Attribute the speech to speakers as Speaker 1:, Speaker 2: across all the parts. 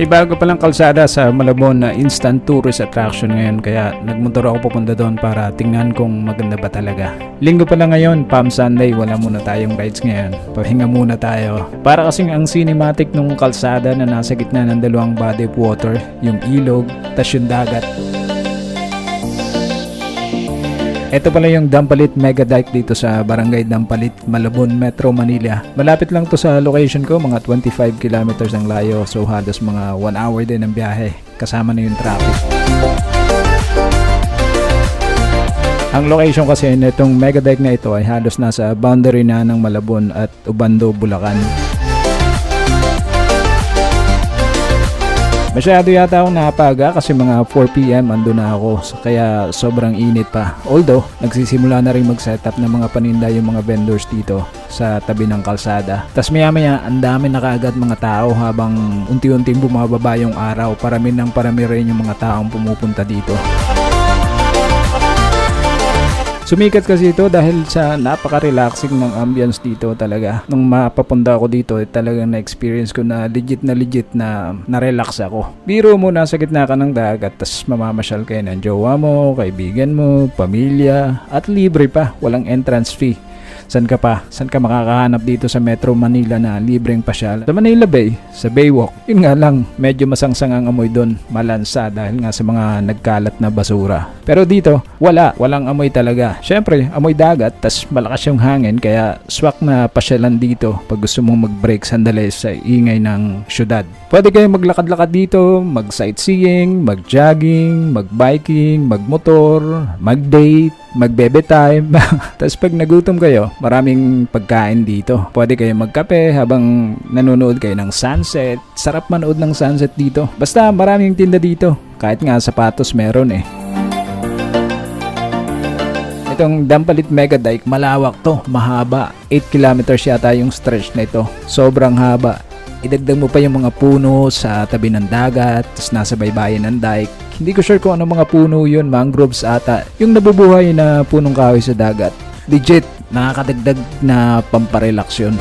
Speaker 1: May bago palang kalsada sa Malabon na instant tourist attraction ngayon kaya nagmotor ako pupunta doon para tingnan kung maganda ba talaga. Linggo pala ngayon, Palm Sunday, wala muna tayong rides ngayon. Pahinga muna tayo. Para kasing ang cinematic nung kalsada na nasa gitna ng dalawang body of water, yung ilog, tas yung dagat. Ito pala yung Dampalit Mega Dike dito sa Barangay Dampalit, Malabon, Metro Manila. Malapit lang to sa location ko, mga 25 kilometers ang layo. So halos mga 1 hour din ang biyahe. Kasama na yung traffic. Ang location kasi nitong Mega Dike na ito ay halos nasa boundary na ng Malabon at Ubando, Bulacan. Masyado yata ako napaga kasi mga 4pm ando na ako So, kaya sobrang init pa. Although nagsisimula na rin mag-setup ng mga paninda yung mga vendors dito sa tabi ng kalsada. Tapos maya maya ang dami na kaagad mga tao habang unti-unting bumababa yung araw. Parami ng parami rin yung mga taong pumupunta dito. Sumikat kasi ito dahil sa napaka-relaxing ng ambience dito talaga. Nung mapapunta ako dito, eh, talagang na-experience ko na legit na legit na na-relax ako. Biro mo, nasa gitna ka ng dagat, tas mamamasyal kayo ng jowa mo, kaibigan mo, pamilya, at libre pa, walang entrance fee. San ka pa? San ka makakahanap dito sa Metro Manila na libreng pasyal? Sa Manila Bay, sa Baywalk. Yun nga lang, medyo masangsang ang amoy doon. Malansa dahil nga sa mga nagkalat na basura. Pero dito, wala. Walang amoy talaga. Syempre, amoy dagat, tas malakas yung hangin. Kaya swak na pasyalan dito pag gusto mong mag-break sandali sa ingay ng syudad. Pwede kayo maglakad-lakad dito, mag-sightseeing, mag-jogging, mag-biking, mag-motor, mag-date, magbebe time. Tapos pag nagutom kayo, maraming pagkain dito. Pwede kayo magkape habang nanonood kayo ng sunset. Sarap manood ng sunset dito. Basta maraming tinda dito. Kahit nga sapatos meron eh. Itong Dampalit Mega Dike, malawak to, mahaba. 8 kilometers yata yung stretch na ito. Sobrang haba. Idagdag mo pa yung mga puno sa tabi ng dagat, tapos nasa baybayin ng dike. Hindi ko sure kung ano mga puno yun, mangroves ata. Yung nabubuhay na punong kahoy sa dagat. Legit, nakakadagdag na pamparelax yun.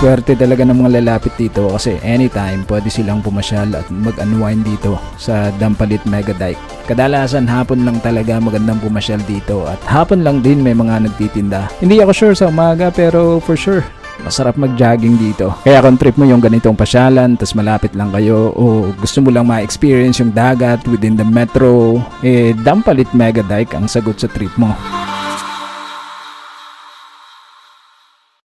Speaker 1: Swerte talaga ng mga lalapit dito kasi anytime pwede silang pumasyal at mag-unwind dito sa Dampalit Mega Dike. Kadalasan hapon lang talaga magandang pumasyal dito at hapon lang din may mga nagtitinda. Hindi ako sure sa umaga pero for sure masarap mag-jogging dito. Kaya kung trip mo yung ganitong pasyalan, tas malapit lang kayo, o gusto mo lang ma-experience yung dagat within the metro, eh, Dampalit Mega Dike ang sagot sa trip mo.